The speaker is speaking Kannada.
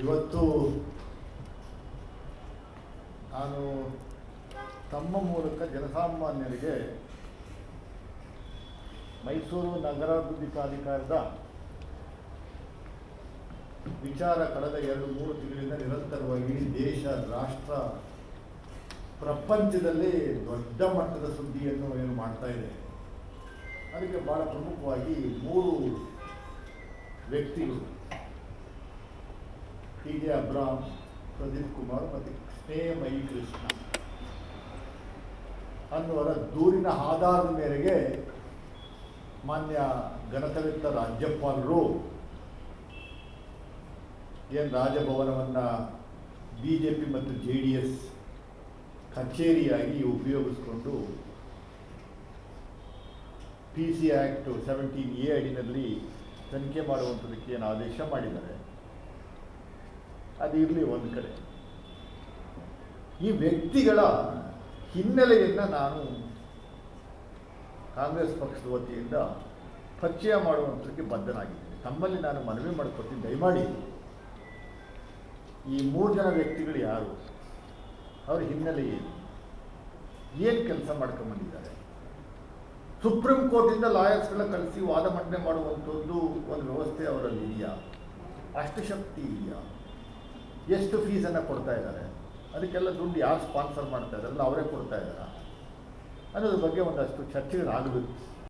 ಇವತ್ತು ನಾನು ತಮ್ಮ ಮೂಲಕ ಜನಸಾಮಾನ್ಯರಿಗೆ ಮೈಸೂರು ನಗರಾಭಿವೃದ್ಧಿ ಪ್ರಾಧಿಕಾರದ ವಿಚಾರ ಕಳೆದ ಎರಡು ಮೂರು ತಿಂಗಳಿಂದ ನಿರಂತರವಾಗಿ ದೇಶ, ರಾಷ್ಟ್ರ ಪ್ರಪಂಚದಲ್ಲಿ ದೊಡ್ಡ ಮಟ್ಟದ ಸುದ್ದಿಯನ್ನು ಏನು ಮಾಡ್ತಾ ಇದೆ. ಅದಕ್ಕೆ ಭಾಳ ಪ್ರಮುಖವಾಗಿ ಮೂರು ವ್ಯಕ್ತಿಗಳು ಜೆ ಅಬ್ರಾಮ್, ಪ್ರದೀಪ್ ಕುಮಾರ್ ಮತ್ತು ಸ್ನೇಹಮಯಿ ಕೃಷ್ಣ. ಅನ್ನುವರ ದೂರಿನ ಆಧಾರದ ಮೇರೆಗೆ ಮಾನ್ಯ ಗಣತವಿತ್ತ ರಾಜ್ಯಪಾಲರು ಎನ್ ರಾಜಭವನವನ್ನು ಬಿ ಜೆ ಪಿ ಮತ್ತು ಜೆ ಡಿ ಎಸ್ ಕಚೇರಿಯಾಗಿ ಉಪಯೋಗಿಸ್ಕೊಂಡು P C act seventeen A ಅಡಿನಲ್ಲಿ ತನಿಖೆ ಮಾಡುವಂಥದಕ್ಕೆ ಏನು ಆದೇಶ ಮಾಡಿದ್ದಾರೆ? ಅದು ಇರಲಿ ಒಂದು ಕಡೆ. ಈ ವ್ಯಕ್ತಿಗಳ ಹಿನ್ನೆಲೆಯನ್ನು ನಾನು ಕಾಂಗ್ರೆಸ್ ಪಕ್ಷದ ವತಿಯಿಂದ ಪರಿಚಯ ಮಾಡುವಂಥದ್ದಕ್ಕೆ ಬದ್ಧನಾಗಿದ್ದೀನಿ. ತಮ್ಮಲ್ಲಿ ನಾನು ಮನವಿ ಮಾಡ್ಕೊತೀನಿ. ದಯಮಾಡಿ ಈ ಮೂರು ಜನ ವ್ಯಕ್ತಿಗಳು ಯಾರು? ಅವ್ರ ಹಿನ್ನೆಲೆ ಏನು? ಏನು ಕೆಲಸ ಮಾಡ್ಕೊಂಬಂದಿದ್ದಾರೆ? ಸುಪ್ರೀಂ ಕೋರ್ಟಿಂದ ಲಾಯರ್ಸ್ಗಳ ಕಳಿಸಿ ವಾದ ಮಂಡನೆ ಮಾಡುವಂಥದ್ದು ಒಂದು ವ್ಯವಸ್ಥೆ ಅವರಲ್ಲಿ ಇದೆಯಾ? ಅಷ್ಟು ಶಕ್ತಿ ಇದೆಯಾ? ಎಷ್ಟು ಫೀಸನ್ನು ಕೊಡ್ತಾ ಇದ್ದಾರೆ? ಅದಕ್ಕೆಲ್ಲ ದುಡ್ಡು ಯಾರು ಸ್ಪಾನ್ಸರ್ ಮಾಡ್ತಾ ಇದ್ದಾರಲ್ಲ ಅವರೇ ಕೊಡ್ತಾ ಇದ್ದಾರೆ? ಅನ್ನೋದ್ರ ಬಗ್ಗೆ ಒಂದಷ್ಟು ಚರ್ಚೆಗಳಾಗಬೇಕು.